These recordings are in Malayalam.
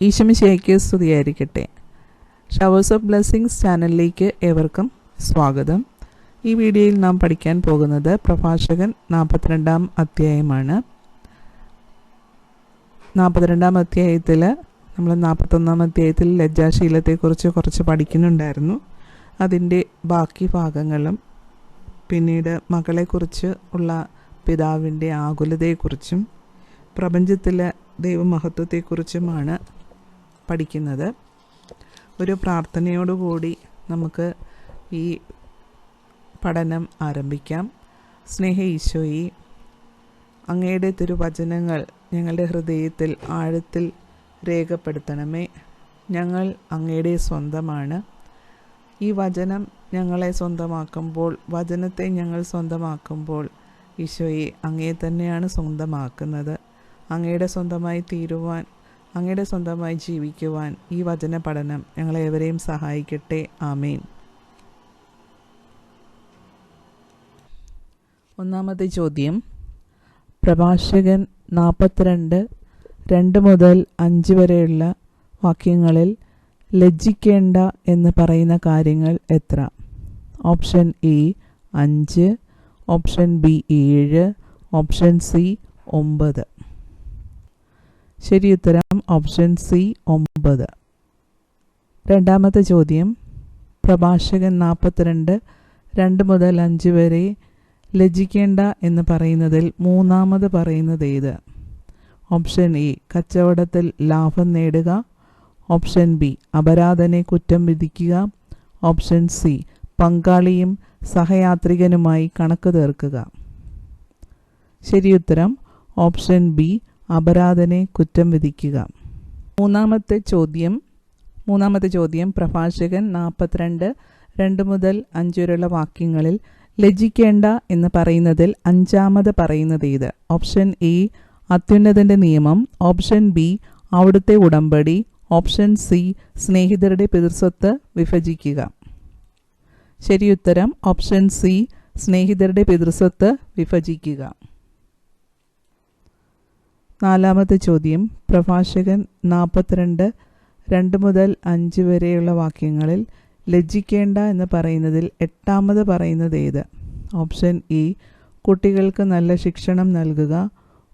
ഈശമിശയ്ക്ക് സ്തുതിയായിരിക്കട്ടെ. ഷവേഴ്സ് ഓഫ് ബ്ലെസ്സിങ്സ് ചാനലിലേക്ക് ഏവർക്കും സ്വാഗതം. ഈ വീഡിയോയിൽ നാം പഠിക്കാൻ പോകുന്നത് പ്രഭാഷകൻ നാൽപ്പത്തിരണ്ടാം അധ്യായമാണ്. നാൽപ്പത്തിരണ്ടാം അധ്യായത്തിൽ നമ്മൾ നാൽപ്പത്തൊന്നാം അധ്യായത്തിൽ ലജ്ജാശീലത്തെക്കുറിച്ച് കുറച്ച് പഠിക്കുന്നുണ്ടായിരുന്നു. അതിന്റെ ബാക്കി ഭാഗങ്ങളും പിന്നീട് മകളെക്കുറിച്ച് ഉള്ള പിതാവിന്റെ ആകുലതയെക്കുറിച്ചും പ്രപഞ്ചത്തിലെ ദൈവമഹത്വത്തെക്കുറിച്ചുമാണ് പഠിക്കുന്നത്. ഒരു പ്രാർത്ഥനയോടുകൂടി നമുക്ക് ഈ പഠനം ആരംഭിക്കാം. സ്നേഹ ഈശോയി അങ്ങയുടെ തിരുവചനങ്ങൾ ഞങ്ങളുടെ ഹൃദയത്തിൽ ആഴത്തിൽ രേഖപ്പെടുത്തണമേ. ഞങ്ങൾ അങ്ങയുടെ സ്വന്തമാണ്. ഈ വചനം ഞങ്ങളെ സ്വന്തമാക്കുമ്പോൾ വചനത്തെ ഞങ്ങൾ സ്വന്തമാക്കുമ്പോൾ ഈശോയെ അങ്ങയെ തന്നെയാണ് സ്വന്തമാക്കുന്നത്. അങ്ങയുടെ സ്വന്തമായി തീരുവാൻ അങ്ങയുടെ സ്വന്തമായി ജീവിക്കുവാൻ ഈ വചന പഠനം ഞങ്ങളേവരെയും സഹായിക്കട്ടെ. ആമേൻ. ഒന്നാമത്തെ ചോദ്യം. പ്രഭാഷകൻ നാൽപ്പത്തിരണ്ട് രണ്ട് മുതൽ അഞ്ച് വരെയുള്ള വാക്യങ്ങളിൽ ലജ്ജിക്കേണ്ട എന്ന് പറയുന്ന കാര്യങ്ങൾ എത്ര? ഓപ്ഷൻ എ അഞ്ച് ഓപ്ഷൻ ബി ഏഴ് ഓപ്ഷൻ സി ഒമ്പത്. ശരി ഉത്തരം ഓപ്ഷൻ സി ഒമ്പത്. രണ്ടാമത്തെ ചോദ്യം പ്രഭാഷകൻ നാൽപ്പത്തിരണ്ട് രണ്ട് മുതൽ അഞ്ച് വരെ ലജ്ജിക്കേണ്ട എന്ന് പറയുന്നതിൽ മൂന്നാമത് പറയുന്നത് ഏത്? ഓപ്ഷൻ എ കച്ചവടത്തിൽ ലാഭം നേടുക. ഓപ്ഷൻ ബി അപരാധനെ കുറ്റം വിധിക്കുക. ഓപ്ഷൻ സി പങ്കാളിയും സഹയാത്രികനുമായി കണക്ക് തീർക്കുക. ശരിയുത്തരം ഓപ്ഷൻ ബി അപരാധനെ കുറ്റം വിധിക്കുക. മൂന്നാമത്തെ ചോദ്യം മൂന്നാമത്തെ ചോദ്യം പ്രഭാഷകൻ നാൽപ്പത്തിരണ്ട് രണ്ട് മുതൽ അഞ്ച് വരെയുള്ള വാക്യങ്ങളിൽ ലജ്ജിക്കേണ്ട എന്ന് പറയുന്നതിൽ അഞ്ചാമത് പറയുന്നത് ഏത്? ഓപ്ഷൻ എ അത്യുന്നതന്റെ നിയമം. ഓപ്ഷൻ ബി അവിടുത്തെ ഉടമ്പടി. ഓപ്ഷൻ സി സ്നേഹിതരുടെ പിതൃസ്വത്ത് വിഭജിക്കുക. ശരിയുത്തരം ഓപ്ഷൻ സി സ്നേഹിതരുടെ പിതൃസ്വത്ത് വിഭജിക്കുക. നാലാമത്തെ ചോദ്യം. പ്രഭാഷകൻ നാൽപ്പത്തിരണ്ട് രണ്ട് മുതൽ അഞ്ച് വരെയുള്ള വാക്യങ്ങളിൽ ലജ്ജിക്കേണ്ട എന്ന് പറയുന്നതിൽ എട്ടാമത് പറയുന്നത് ഏത്? ഓപ്ഷൻ ഇ കുട്ടികൾക്ക് നല്ല ശിക്ഷണം നൽകുക.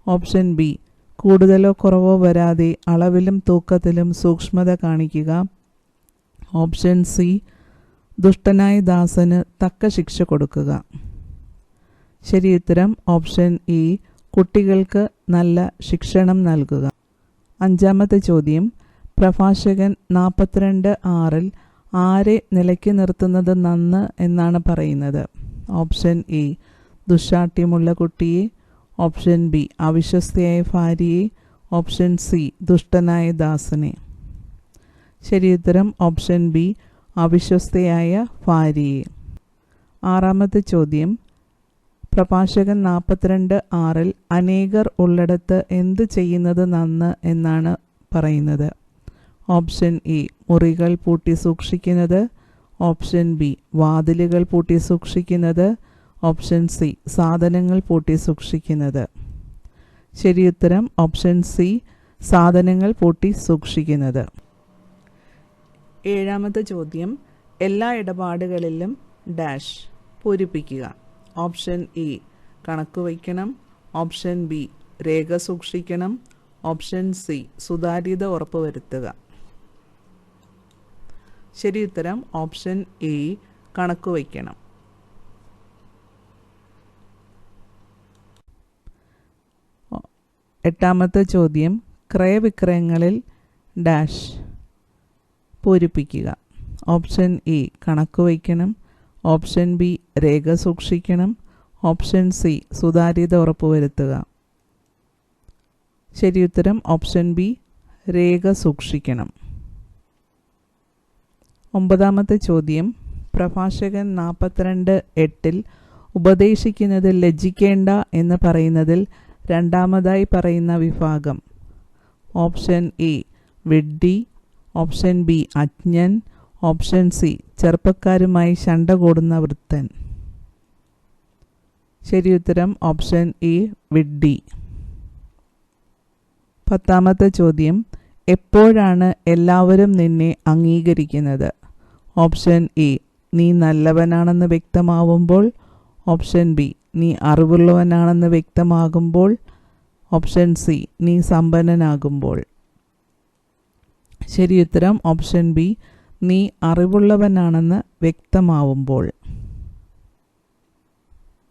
ഓപ്ഷൻ ബി കൂടുതലോ കുറവോ വരാതെ അളവിലും തൂക്കത്തിലും സൂക്ഷ്മത കാണിക്കുക. ഓപ്ഷൻ സി ദുഷ്ടനായ ദാസന് തക്ക ശിക്ഷ കൊടുക്കുക. ശരി ഉത്തരം ഓപ്ഷൻ ഇ കുട്ടികൾക്ക് നല്ല ശിക്ഷണം നൽകുക. അഞ്ചാമത്തെ ചോദ്യം. പ്രഭാഷകൻ നാൽപ്പത്തിരണ്ട് ആറിൽ ആരെ നിലയ്ക്ക് നിർത്തുന്നത് നന്ന് എന്നാണ് പറയുന്നത്. Option A. ദുശാഠ്യമുള്ള കുട്ടിയെ. Option B. അവിശ്വസ്തയായ ഭാര്യയെ. Option C. ദുഷ്ടനായ ദാസനെ. ശരിയുത്തരം ഓപ്ഷൻ ബി. അവിശ്വസ്തയായ ഭാര്യയെ. ആറാമത്തെ ചോദ്യം. പ്രഭാഷകൻ നാൽപ്പത്തിരണ്ട് ആറിൽ അനേകർ ഉള്ളിടത്ത് എന്ത് ചെയ്യുന്നത് നന്ന് എന്നാണ് പറയുന്നത്. ഓപ്ഷൻ ഇ മുറികൾ പൂട്ടി സൂക്ഷിക്കുന്നത്. ഓപ്ഷൻ ബി വാതിലുകൾ പൂട്ടി സൂക്ഷിക്കുന്നത്. ഓപ്ഷൻ സി സാധനങ്ങൾ പൂട്ടി സൂക്ഷിക്കുന്നത്. ശരിയുത്തരം ഓപ്ഷൻ സി സാധനങ്ങൾ പൂട്ടി സൂക്ഷിക്കുന്നത്. ഏഴാമത്തെ ചോദ്യം എല്ലാ ഇടപാടുകളിലും ഡാഷ് പൂരിപ്പിക്കുക. ഓപ്ഷൻ എ കണക്ക് വയ്ക്കണം. ഓപ്ഷൻ ബി രേഖ സൂക്ഷിക്കണം. ഓപ്ഷൻ സി സുതാര്യത ഉറപ്പുവരുത്തുക. ശരി ഉത്തരം ഓപ്ഷൻ എ കണക്ക് വയ്ക്കണം. എട്ടാമത്തെ ചോദ്യം ക്രയവിക്രയങ്ങളിൽ ഡാഷ് പൂരിപ്പിക്കുക. ഓപ്ഷൻ എ കണക്ക് വയ്ക്കണം. ഓപ്ഷൻ ബി രേഖ സൂക്ഷിക്കണം. ഓപ്ഷൻ സി സുതാര്യത ഉറപ്പുവരുത്തുക. ശരി ഉത്തരം ഓപ്ഷൻ ബി രേഖ സൂക്ഷിക്കണം. ഒമ്പതാമത്തെ ചോദ്യം. പ്രഭാഷകൻ നാൽപ്പത്തിരണ്ട് എട്ടിൽ ഉപദേശിക്കുന്നത് ലജ്ജിക്കേണ്ട എന്ന് പറയുന്നതിൽ രണ്ടാമതായി പറയുന്ന വിഭാഗം. ഓപ്ഷൻ എ വിഡ്ഢി ഓപ്ഷൻ ബി അജ്ഞൻ ഓപ്ഷൻ സി ചെറുപ്പക്കാരുമായി ശണ്ട കൂടുന്ന വൃത്തൻ. ഉത്തരം ഓപ്ഷൻ എ വിഡ്ഡി പത്താമത്തെ ചോദ്യം എപ്പോഴാണ് എല്ലാവരും നിന്നെ അംഗീകരിക്കുന്നത്? ഓപ്ഷൻ എ നീ നല്ലവനാണെന്ന് വ്യക്തമാവുമ്പോൾ. ഓപ്ഷൻ ബി നീ അറിവുള്ളവനാണെന്ന് വ്യക്തമാകുമ്പോൾ. ഓപ്ഷൻ സി നീ സമ്പന്നനാകുമ്പോൾ. ശരിയുത്തരം ഓപ്ഷൻ ബി നീ അറിവുള്ളവനാണെന്ന് വ്യക്തമാവുമ്പോൾ.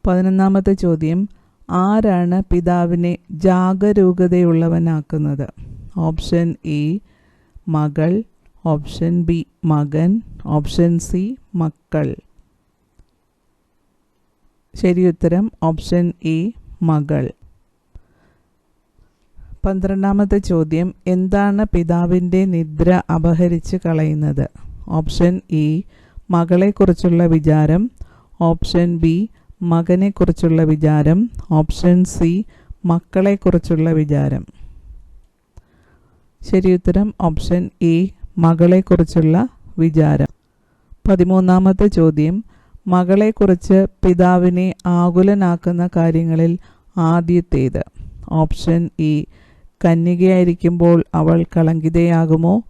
പതിനൊന്നാമത്തെ ചോദ്യം ആരാണ് പിതാവിനെ ജാഗരൂകതയുള്ളവനാക്കുന്നത്? ഓപ്ഷൻ എ മകൾ. ഓപ്ഷൻ ബി മകൻ. ഓപ്ഷൻ സി മക്കൾ. ശരിയുത്തരം ഓപ്ഷൻ എ മകൾ. പന്ത്രണ്ടാമത്തെ ചോദ്യം എന്താണ് പിതാവിന്റെ നിദ്ര അപഹരിച്ച് കളയുന്നത്? ഓപ്ഷൻ ഇ മകളെക്കുറിച്ചുള്ള വിചാരം. ഓപ്ഷൻ ബി മകനെക്കുറിച്ചുള്ള വിചാരം. ഓപ്ഷൻ സി മക്കളെക്കുറിച്ചുള്ള വിചാരം. ശരിയുത്തരം ഓപ്ഷൻ എ മകളെക്കുറിച്ചുള്ള വിചാരം. പതിമൂന്നാമത്തെ ചോദ്യം മകളെക്കുറിച്ച് പിതാവിനെ ആകുലനാക്കുന്ന കാര്യങ്ങളിൽ ആദ്യത്തേത്. ഓപ്ഷൻ ഇ കന്യകയായിരിക്കുമ്പോൾ അവൾ കളങ്കിതയാകുമോ?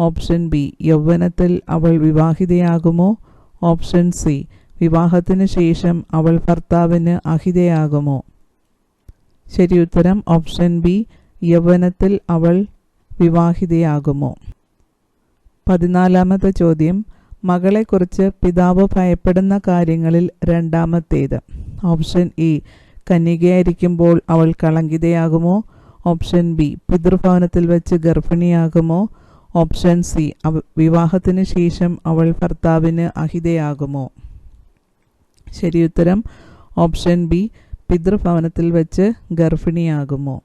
ഓപ്ഷൻ ബി യൗവനത്തിൽ അവൾ വിവാഹിതയാകുമോ? ഓപ്ഷൻ സി വിവാഹത്തിന് ശേഷം അവൾ ഭർത്താവിന് അഹിതയാകുമോ? ഉത്തരം ഓപ്ഷൻ ബി യൗവനത്തിൽ അവൾ വിവാഹിതയാകുമോ? പതിനാലാമത്തെ ചോദ്യം മകളെക്കുറിച്ച് പിതാവ് ഭയപ്പെടുന്ന കാര്യങ്ങളിൽ രണ്ടാമത്തേത്. ഓപ്ഷൻ ഇ കന്യകയായിരിക്കുമ്പോൾ അവൾ കളങ്കിതയാകുമോ? ഓപ്ഷൻ ബി പിതൃഭവനത്തിൽ വെച്ച് ഗർഭിണിയാകുമോ? ഓപ്ഷൻ സി വിവാഹത്തിന് ശേഷം അവൾ ഭർത്താവിന് അഹിതയാകുമോ? ശരിയുത്തരം ഓപ്ഷൻ ബി പിതൃഭവനത്തിൽ വെച്ച് ഗർഭിണിയാകുമോ?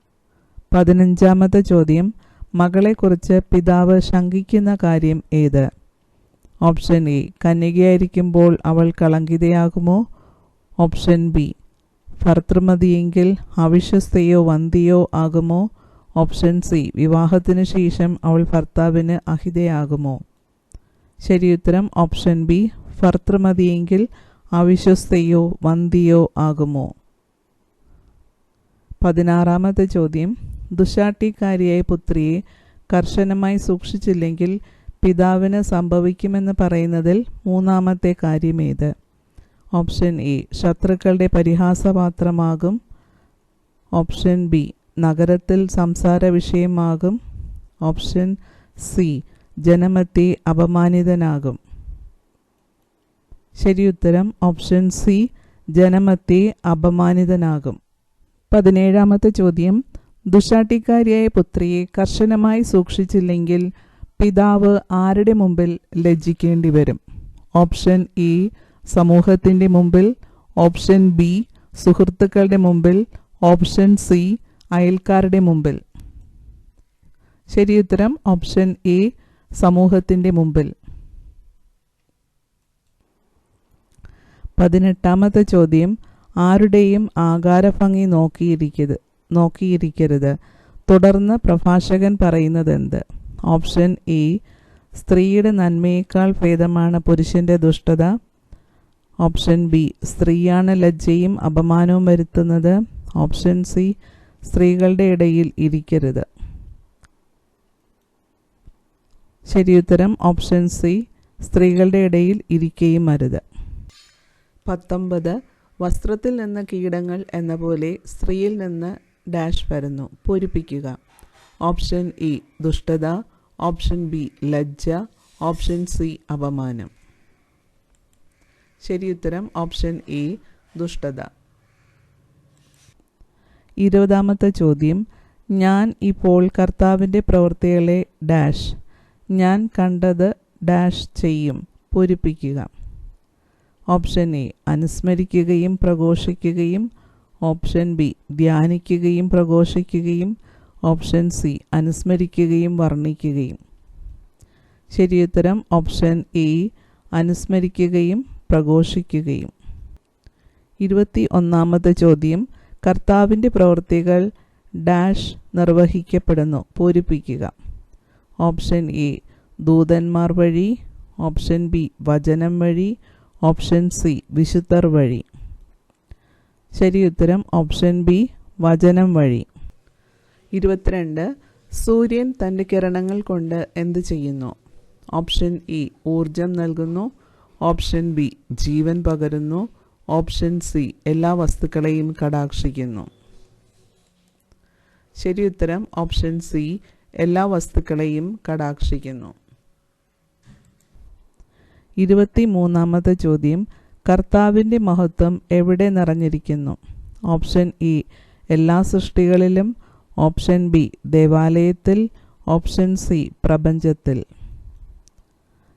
പതിനഞ്ചാമത്തെ ചോദ്യം മകളെക്കുറിച്ച് പിതാവ് ശങ്കിക്കുന്ന കാര്യം ഏത്? ഓപ്ഷൻ എ കന്യകയായിരിക്കുമ്പോൾ അവൾ കളങ്കിതയാകുമോ? ഓപ്ഷൻ ബി ഭർത്തൃമതിയെങ്കിൽ അവിശ്വസ്തയോ വന്തിയോ ആകുമോ? ഓപ്ഷൻ സി വിവാഹത്തിന് ശേഷം അവൾ ഭർത്താവിന് അഹിതയാകുമോ? ശരിയുത്തരം ഓപ്ഷൻ ബി ഭർത്തൃമതിയെങ്കിൽ അവിശ്വസ്തയോ വന്തിയോ ആകുമോ? പതിനാറാമത്തെ ചോദ്യം. ദുശാട്ടിക്കാരിയായ പുത്രിയെ കർശനമായി സൂക്ഷിച്ചില്ലെങ്കിൽ പിതാവിന് സംഭവിക്കുമെന്ന് പറയുന്നതിൽ മൂന്നാമത്തെ കാര്യമേത്? ഓപ്ഷൻ എ ശത്രുക്കളുടെ പരിഹാസപാത്രമാകും. ഓപ്ഷൻ ബി നഗരത്തിൽ സംസാര വിഷയമാകും ഓപ്ഷൻ സി ജനമത്തെ അപമാനിതനാകും. ശരിയുത്തരം ഓപ്ഷൻ സി ജനമത്തെ അപമാനിതനാകും. പതിനേഴാമത്തെ ചോദ്യം ദുശാട്ടിക്കാരിയായ പുത്രിയെ കർശനമായി സൂക്ഷിച്ചില്ലെങ്കിൽ പിതാവ് ആരുടെ മുമ്പിൽ ലജ്ജിക്കേണ്ടി വരും ഓപ്ഷൻ ഇ സമൂഹത്തിന്റെ മുമ്പിൽ ഓപ്ഷൻ ബി സുഹൃത്തുക്കളുടെ മുമ്പിൽ ഓപ്ഷൻ സി അയൽക്കാരുടെ മുമ്പിൽ. ശരിയുത്തരം ഓപ്ഷൻ എ സമൂഹത്തിന്റെ മുമ്പിൽ. പതിനെട്ടാമത്തെ ചോദ്യം ആരുടെയും ആകാരഭംഗി നോക്കിയിരിക്കരുത് നോക്കിയിരിക്കരുത്. തുടർന്ന് പ്രഭാഷകൻ പറയുന്നത് പറയുന്നതെന്ത്? ഓപ്ഷൻ എ സ്ത്രീയുടെ നന്മയേക്കാൾ ഭേദമാണ് പുരുഷന്റെ ദുഷ്ടത. ഓപ്ഷൻ ബി സ്ത്രീയാണ് ലജ്ജയും അപമാനവും വരുത്തുന്നത്. ഓപ്ഷൻ സി സ്ത്രീകളുടെ ഇടയിൽ ഇരിക്കരുത്. ശരിയുത്തരം ഓപ്ഷൻ സി സ്ത്രീകളുടെ ഇടയിൽ ഇരിക്കുകയും അരുത്. പത്തൊമ്പത് വസ്ത്രത്തിൽ നിന്ന് കീടങ്ങൾ എന്ന പോലെ സ്ത്രീയിൽ നിന്ന് ഡാഷ് വരുന്നു. പൂരിപ്പിക്കുക. ഓപ്ഷൻ ഇ ദുഷ്ടത. ഓപ്ഷൻ ബി ലജ്ജ. ഓപ്ഷൻ സി അപമാനം. ശരിയുത്തരം ഓപ്ഷൻ എ ദുഷ്ടത. ഇരുപതാമത്തെ ചോദ്യം. ഞാൻ ഇപ്പോൾ കർത്താവിന്റെ പ്രവൃത്തികളെ ഡാഷ്. ഞാൻ കണ്ടത് ഡാഷ് ചെയ്യും പൂരിപ്പിക്കുക. ഓപ്ഷൻ എ അനുസ്മരിക്കുകയും പ്രഘോഷിക്കുകയും. ഓപ്ഷൻ ബി ധ്യാനിക്കുകയും പ്രഘോഷിക്കുകയും. ഓപ്ഷൻ സി അനുസ്മരിക്കുകയും വർണിക്കുകയും. ശരിയുത്തരം ഓപ്ഷൻ എ അനുസ്മരിക്കുകയും പ്രഘോഷിക്കുകയും. ഇരുപത്തി ഒന്നാമത്തെ ചോദ്യം കർത്താവിന്റെ പ്രവൃത്തികൾ ഡാഷ് നിർവഹിക്കപ്പെടുന്നു പൂരിപ്പിക്കുക. ഓപ്ഷൻ എ ദൂതന്മാർ വഴി. ഓപ്ഷൻ ബി വചനം വഴി. ഓപ്ഷൻ സി വിശുദ്ധർ വഴി. ശരിയുത്തരം ഓപ്ഷൻ ബി വചനം വഴി. ഇരുപത്തിരണ്ട് സൂര്യൻ തന്റെ കിരണങ്ങൾ കൊണ്ട് എന്ത് ചെയ്യുന്നു? ഓപ്ഷൻ ഇ ഊർജം നൽകുന്നു. ഓപ്ഷൻ ബി ജീവൻ പകരുന്നു. ഓപ്ഷൻ സി എല്ലാ വസ്തുക്കളെയും കടാക്ഷിക്കുന്നു. ശരി ഉത്തരം ഓപ്ഷൻ സി എല്ലാ വസ്തുക്കളെയും കടാക്ഷിക്കുന്നു. ഇരുപത്തി മൂന്നാമത്തെ ചോദ്യം കർത്താവിന്റെ മഹത്വം എവിടെ നിറഞ്ഞിരിക്കുന്നു? ഓപ്ഷൻ ഇ എല്ലാ സൃഷ്ടികളിലും. ഓപ്ഷൻ ബി ദേവാലയത്തിൽ. ഓപ്ഷൻ സി പ്രപഞ്ചത്തിൽ.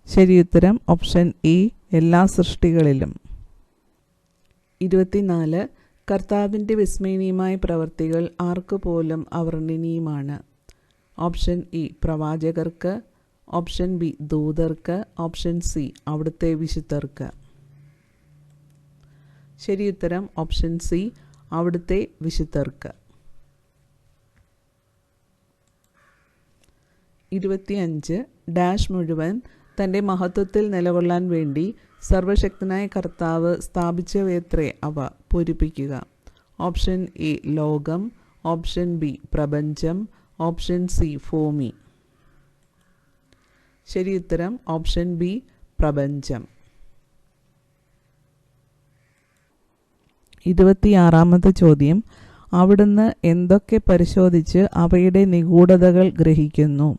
ശരിയുത്തരം ഓപ്ഷൻ ഇ എല്ലാ സൃഷ്ടികളിലും. ഇരുപത്തിനാല് കർത്താവിന്റെ വിസ്മയനീയമായ പ്രവൃത്തികൾ ആർക്ക് പോലും അവർണനീയമാണ്. ഓപ്ഷൻ ഇ പ്രവാചകർക്ക്. ഓപ്ഷൻ ബി ദൂതർക്ക്. ഓപ്ഷൻ സി അവിടുത്തെ വിശുദ്ധർക്ക്. ശരിയുത്തരം ഓപ്ഷൻ സി അവിടുത്തെ വിശുദ്ധർക്ക്. ഇരുപത്തിയഞ്ച് ഡാഷ് മുഴുവൻ തന്റെ മഹത്വത്തിൽ നിലകൊള്ളാൻ വേണ്ടി സർവശക്തനായ കർത്താവ് സ്ഥാപിച്ചവയത്രേ അവ പൂരിപ്പിക്കുക. ഓപ്ഷൻ എ ലോകം. ഓപ്ഷൻ ബി പ്രപഞ്ചം. ഓപ്ഷൻ സി ഭൂമി. ഉത്തരം ഓപ്ഷൻ ബി പ്രപഞ്ചം. ഇരുപത്തിയാറാമത്തെ ചോദ്യം. അവിടുന്ന് എന്തൊക്കെ പരിശോധിച്ച് അവയുടെ നിഗൂഢതകൾ ഗ്രഹിക്കുന്നു?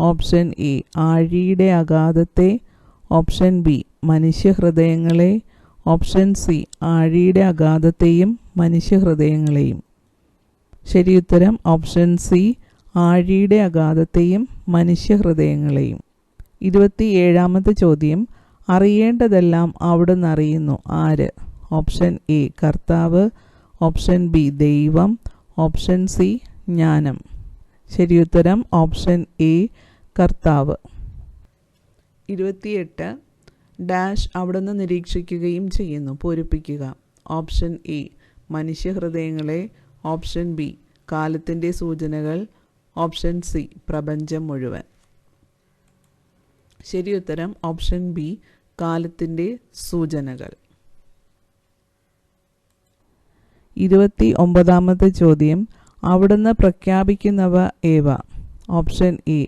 ഓപ്ഷൻ എ ആഴിയുടെ അഗാധത്തെ ഓപ്ഷൻ ബി മനുഷ്യഹൃദയങ്ങളെ. ഓപ്ഷൻ സി ആഴിയുടെ അഗാധത്തെയും മനുഷ്യഹൃദയങ്ങളെയും. ശരിയുത്തരം ഓപ്ഷൻ സി ആഴിയുടെ അഗാധത്തെയും മനുഷ്യഹൃദയങ്ങളെയും. ഇരുപത്തിയേഴാമത്തെ ചോദ്യം അറിയേണ്ടതെല്ലാം അവിടുന്ന് അറിയുന്നു ആര്? ഓപ്ഷൻ എ കർത്താവ്. ഓപ്ഷൻ ബി ദൈവം. ഓപ്ഷൻ സി ജ്ഞാനം. ശരിയുത്തരം ഓപ്ഷൻ എ കർത്താവ്. ഇരുപത്തിയെട്ട് ഡാഷ് അവിടുന്ന് നിരീക്ഷിക്കുകയും ചെയ്യുന്നു പൂരിപ്പിക്കുക. ഓപ്ഷൻ എ മനുഷ്യഹൃദയങ്ങളെ. ഓപ്ഷൻ ബി കാലത്തിന്റെ സൂചനകൾ. ഓപ്ഷൻ സി പ്രപഞ്ചം മുഴുവൻ. ശരിയുത്തരം ഓപ്ഷൻ ബി കാലത്തിന്റെ സൂചനകൾ. ഇരുപത്തി ഒമ്പതാമത്തെ ചോദ്യം അവിടുന്ന് പ്രഖ്യാപിക്കുന്നവ ഏവ? ഓപ്ഷൻ എ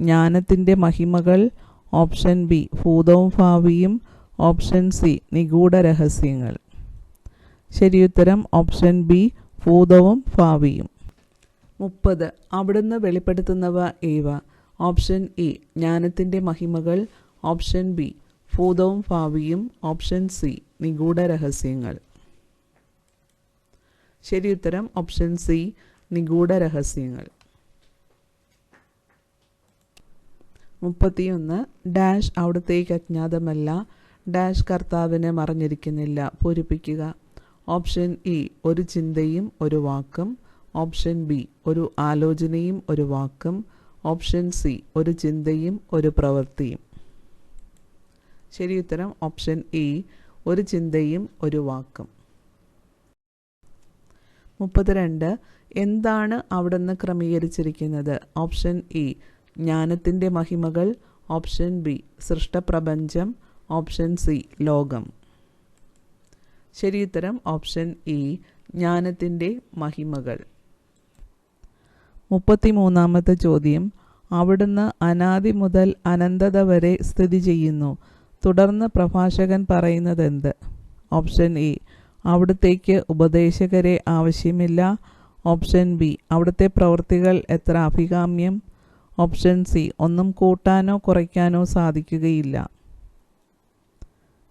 ജ്ഞാനത്തിന്റെ മഹിമകൾ. ഓപ്ഷൻ ബി ഭൂതവും ഭാവിയും. ഓപ്ഷൻ സി നിഗൂഢ രഹസ്യങ്ങൾ. ശരിയുത്തരം ഓപ്ഷൻ ബി ഭൂതവും ഭാവിയും. മുപ്പത് അവിടുന്ന് വെളിപ്പെടുത്തുന്നവ ഏവ? ഓപ്ഷൻ എ ജ്ഞാനത്തിന്റെ മഹിമകൾ. ഓപ്ഷൻ ബി ഭൂതവും ഭാവിയും. ഓപ്ഷൻ സി നിഗൂഢ രഹസ്യങ്ങൾ. ശരിയുത്തരം ഓപ്ഷൻ സി നിഗൂഢ രഹസ്യങ്ങൾ. മുപ്പത്തിയൊന്ന് ഡാഷ് അവിടത്തേക്ക് അജ്ഞാതമല്ല ഡാഷ് കർത്താവിനെ മറഞ്ഞിരിക്കുന്നില്ല. പൂരിപ്പിക്കുക. ഓപ്ഷൻ ഇ ഒരു ചിന്തയും ഒരു വാക്കും. ഓപ്ഷൻ ബി ഒരു ആലോചനയും ഒരു വാക്കും. ഓപ്ഷൻ സി ഒരു ചിന്തയും ഒരു പ്രവൃത്തിയും. ഉത്തരം ഓപ്ഷൻ ഇ ഒരു ചിന്തയും ഒരു വാക്കും. മുപ്പത്തിരണ്ട് എന്താണ് അവിടുന്ന് ക്രമീകരിച്ചിരിക്കുന്നത്? ഓപ്ഷൻ ഇ ജ്ഞാനത്തിന്റെ മഹിമകൾ. ഓപ്ഷൻ ബി സൃഷ്ടപ്രപഞ്ചം. ഓപ്ഷൻ സി ലോകം. ശരിയുത്തരം ഓപ്ഷൻ ഇ ജ്ഞാനത്തിന്റെ മഹിമകൾ. മുപ്പത്തിമൂന്നാമത്തെ ചോദ്യം. അവിടുന്ന് അനാദി മുതൽ അനന്തത വരെ സ്ഥിതി ചെയ്യുന്നു. തുടർന്ന് പ്രഭാഷകൻ പറയുന്നത് പറയുന്നതെന്ത്? ഓപ്ഷൻ എ അവിടത്തേക്ക് ഉപദേശകരെ ആവശ്യമില്ല. Option B. അവിടുത്തെ പ്രവൃത്തികൾ എത്ര അഭികാമ്യം? Option C. ഒന്നും കൂട്ടാനോ കുറയ്ക്കാനോ സാധിക്കുകയില്ല.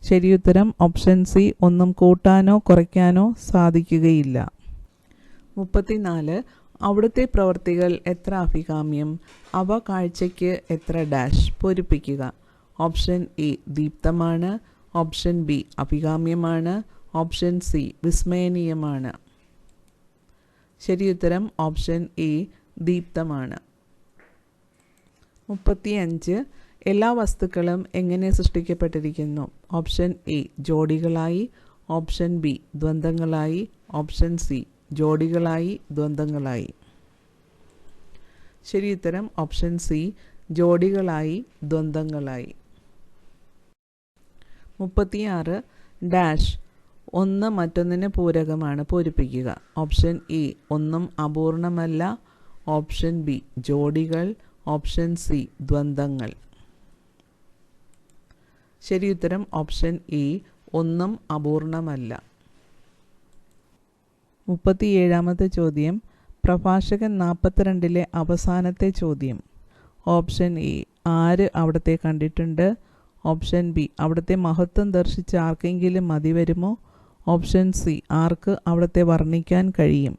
ശരിയുത്തരം ഓപ്ഷൻ സി. ഒന്നും കൂട്ടാനോ കുറയ്ക്കാനോ സാധിക്കുകയില്ല. മുപ്പത്തിനാല്. അവിടുത്തെ പ്രവൃത്തികൾ എത്ര അഭികാമ്യം? അവ കാഴ്ചയ്ക്ക് എത്ര ഡാഷ്? പൂരിപ്പിക്കുക. Option A. ദീപ്തമാണ്. Option B. അഭികാമ്യമാണ്. Option C. വിസ്മയനീയമാണ്. ശരിയുത്തരം ഓപ്ഷൻ എ ദീപ്തമാണ്. മുപ്പത്തിയഞ്ച് എല്ലാ വസ്തുക്കളും എങ്ങനെ സൃഷ്ടിക്കപ്പെട്ടിരിക്കുന്നു? ഓപ്ഷൻ എ ജോഡികളായി. ഓപ്ഷൻ ബി ദ്വന്ദ്ങ്ങളായി ഓപ്ഷൻ സി ജോഡികളായി ദ്വന്ദ്ങ്ങളായി ശരിയുത്തരം ഓപ്ഷൻ സി ജോഡികളായി ദ്വന്ദ്ങ്ങളായി മുപ്പത്തിയാറ് ഡാഷ്. ഒന്ന് മറ്റൊന്നിന് പൂരകമാണ്. പൂരിപ്പിക്കുക. Option E. ഒന്നും അപൂർണമല്ല. Option B. ജോഡികൾ. Option C. ദ്വന്ദ്ങ്ങൾ ശരി ഉത്തരം ഓപ്ഷൻ ഇ. ഒന്നും അപൂർണമല്ല. മുപ്പത്തിയേഴാമത്തെ ചോദ്യം. പ്രഭാഷകൻ നാൽപ്പത്തിരണ്ടിലെ അവസാനത്തെ ചോദ്യം. Option E. ആര് അവിടത്തെ കണ്ടിട്ടുണ്ട്? Option B. അവിടുത്തെ മഹത്വം ദർശിച്ച് ആർക്കെങ്കിലും മതി വരുമോ? ഓപ്ഷൻ സി ആർക്ക് അവിടുത്തെ വർണിക്കാൻ കഴിയും?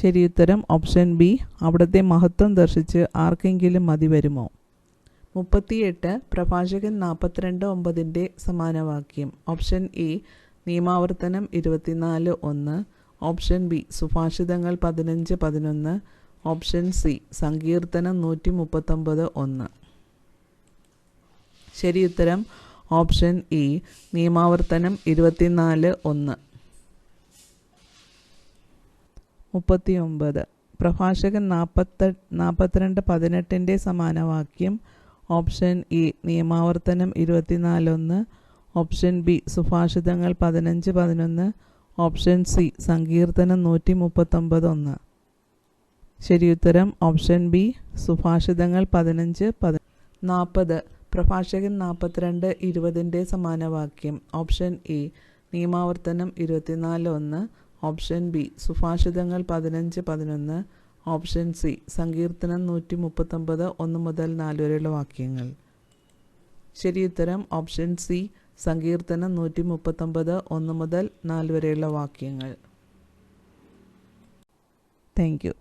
ശരിയുത്തരം ഓപ്ഷൻ ബി അവിടുത്തെ മഹത്വം ദർശിച്ച് ആർക്കെങ്കിലും മതി വരുമോ? മുപ്പത്തിയെട്ട് പ്രഭാഷകൻ നാൽപ്പത്തിരണ്ട് ഒമ്പതിന്റെ സമാനവാക്യം. ഓപ്ഷൻ എ നിയമാവർത്തനം ഇരുപത്തിനാല് ഒന്ന്. ഓപ്ഷൻ ബി സുഭാഷിതങ്ങൾ പതിനഞ്ച് പതിനൊന്ന്. ഓപ്ഷൻ സി സങ്കീർത്തനം നൂറ്റി മുപ്പത്തൊമ്പത് ഒന്ന് ശരിയുത്തരം ഓപ്ഷൻ ഇ നിയമാവർത്തനം ഇരുപത്തിനാല് ഒന്ന്. മുപ്പത്തിയൊമ്പത്. പ്രഭാഷകൻ നാൽപ്പത്ത നാൽപ്പത്തിരണ്ട് പതിനെട്ടിന്റെ സമാനവാക്യം. ഓപ്ഷൻ ഇ നിയമാവർത്തനം ഇരുപത്തിനാലൊന്ന് ഓപ്ഷൻ ബി സുഭാഷിതങ്ങൾ പതിനഞ്ച് പതിനൊന്ന്. ഓപ്ഷൻ സി സങ്കീർത്തനം നൂറ്റി മുപ്പത്തൊമ്പത് ഒന്ന്. ശരിയുത്തരം ഓപ്ഷൻ ബി സുഭാഷിതങ്ങൾ പതിനഞ്ച് പതി നാൽപ്പത് പ്രഭാഷകൻ നാൽപ്പത്തിരണ്ട് ഇരുപതിന്റെ സമാനവാക്യം. ഓപ്ഷൻ എ നിയമാവർത്തനം ഇരുപത്തിനാല് ഒന്ന്. ഓപ്ഷൻ ബി സുഭാഷിതങ്ങൾ പതിനഞ്ച് പതിനൊന്ന്. ഓപ്ഷൻ സി സങ്കീർത്തനം നൂറ്റി മുപ്പത്തൊമ്പത് ഒന്ന് മുതൽ നാല് വരെയുള്ള വാക്യങ്ങൾ. ശരിയുത്തരം ഓപ്ഷൻ സി സങ്കീർത്തനം നൂറ്റി മുപ്പത്തൊമ്പത് ഒന്ന് മുതൽ നാല് വരെയുള്ള വാക്യങ്ങൾ. Thank you.